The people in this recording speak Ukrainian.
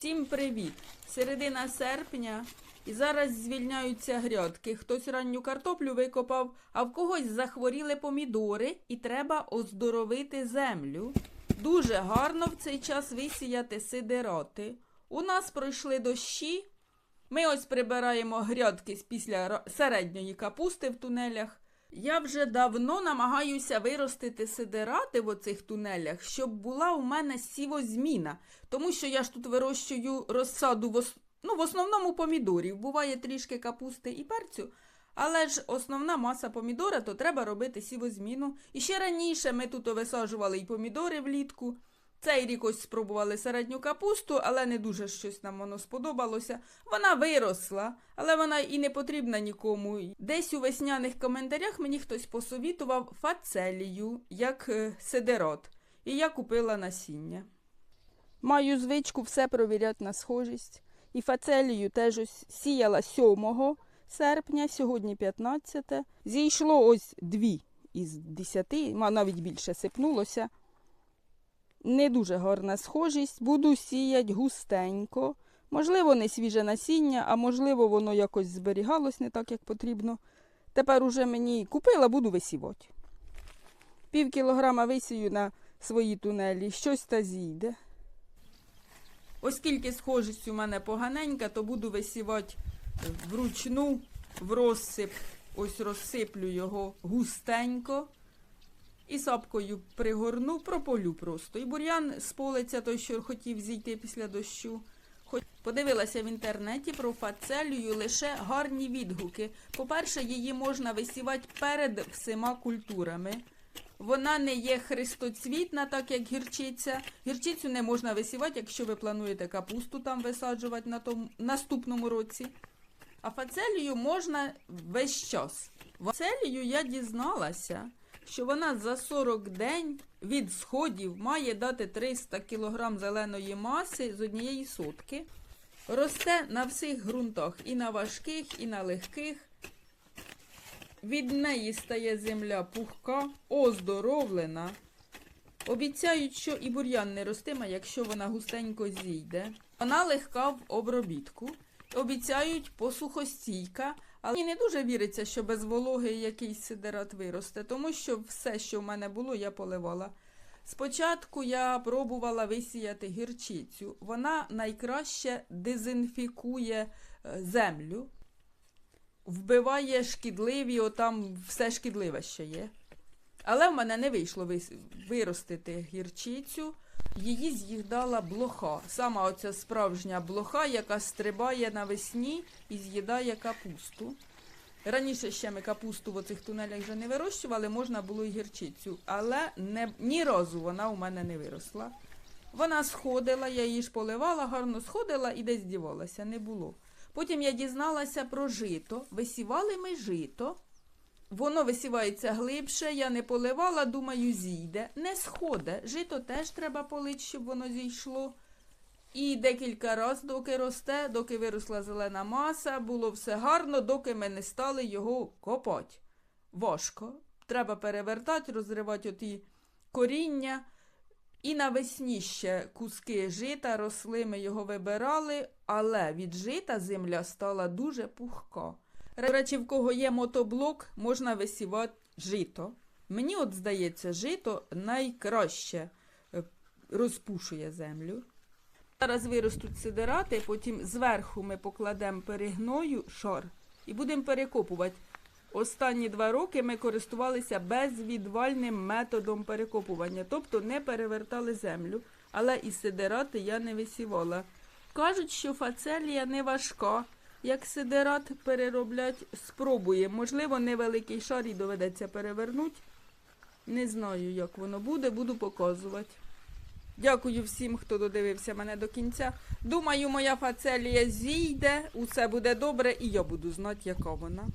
Всім привіт! Середина серпня і зараз звільняються грядки. Хтось ранню картоплю викопав, а в когось захворіли помідори і треба оздоровити землю. Дуже гарно в цей час висіяти сидероти. У нас пройшли дощі. Ми ось прибираємо грядки після середньої капусти в тунелях. Я вже давно намагаюся виростити сидерати в оцих тунелях, щоб була у мене сівозміна. Тому що я ж тут вирощую розсаду в, ос... ну, в основному помідорів. Буває трішки капусти і перцю. Але ж основна маса помідора, то треба робити сівозміну. І ще раніше ми тут висаджували і помідори влітку. Цей рік ось спробували середню капусту, але не дуже щось нам воно сподобалося. Вона виросла, але вона і не потрібна нікому. Десь у весняних коментарях мені хтось посовітував фацелію, як е, сидерот. І я купила насіння. Маю звичку все провіряти на схожість. І фацелію теж ось сіяла 7 серпня, сьогодні 15. Зійшло ось дві із 10, ма навіть більше сипнулося. Не дуже гарна схожість. Буду сіяти густенько. Можливо, не свіже насіння, а можливо, воно якось зберігалось не так, як потрібно. Тепер уже мені купила, буду висівати. Пів кілограма висію на свої тунелі, щось та зійде. Оскільки схожість у мене поганенька, то буду висівати вручну в розсип. Ось розсиплю його густенько. І сапкою пригорну, прополю просто. І бур'ян сполиться той, що хотів зійти після дощу. Хоч подивилася в інтернеті про фацелію лише гарні відгуки. По-перше, її можна висівати перед всіма культурами. Вона не є хрестоцвітна, так як гірчиця. Гірчицю не можна висівати, якщо ви плануєте капусту там висаджувати на тому наступному році. А фацелію можна весь час. Фацелію я дізналася, що вона за 40 день від сходів має дати 300 кг зеленої маси з однієї сотки. Росте на всіх ґрунтах, і на важких, і на легких. Від неї стає земля пухка, оздоровлена. Обіцяють, що і бур'ян не ростиме, якщо вона густенько зійде. Вона легка в обробітку. Обіцяють посухостійка, але мені не дуже віриться, що без вологи якийсь сидерат виросте, тому що все, що в мене було, я поливала. Спочатку я пробувала висіяти гірчицю. Вона найкраще дезінфікує е, землю, вбиває шкідливі, отам все шкідливе що є. Але в мене не вийшло виростити гірчицю. Її з'їдала блоха. Сама оця справжня блоха, яка стрибає навесні і з'їдає капусту. Раніше ще ми капусту в оцих тунелях вже не вирощували, можна було і гірчицю, але не, ні разу вона у мене не виросла. Вона сходила, я її ж поливала, гарно сходила і десь дівалася, не було. Потім я дізналася про жито. Висівали ми жито. Воно висівається глибше, я не поливала, думаю, зійде. Не сходе. Жито теж треба полити, щоб воно зійшло. І декілька разів, доки росте, доки виросла зелена маса, було все гарно, доки ми не стали його копати. Важко. Треба перевертати, розривати оті коріння. І навесні ще куски жита росли, ми його вибирали, але від жита земля стала дуже пухка. До речі, в кого є мотоблок, можна висівати жито. Мені от здається, жито найкраще е, розпушує землю. Зараз виростуть сидирати, потім зверху ми покладемо перегною шар і будемо перекопувати. Останні два роки ми користувалися безвідвальним методом перекопування, тобто не перевертали землю, але і сидирати я не висівала. Кажуть, що фацелія не важка. Як сидерат перероблять, спробуємо. Можливо, невеликий шар і доведеться перевернути. Не знаю, як воно буде, буду показувати. Дякую всім, хто додивився мене до кінця. Думаю, моя фацелія зійде, усе буде добре, і я буду знати, яка вона.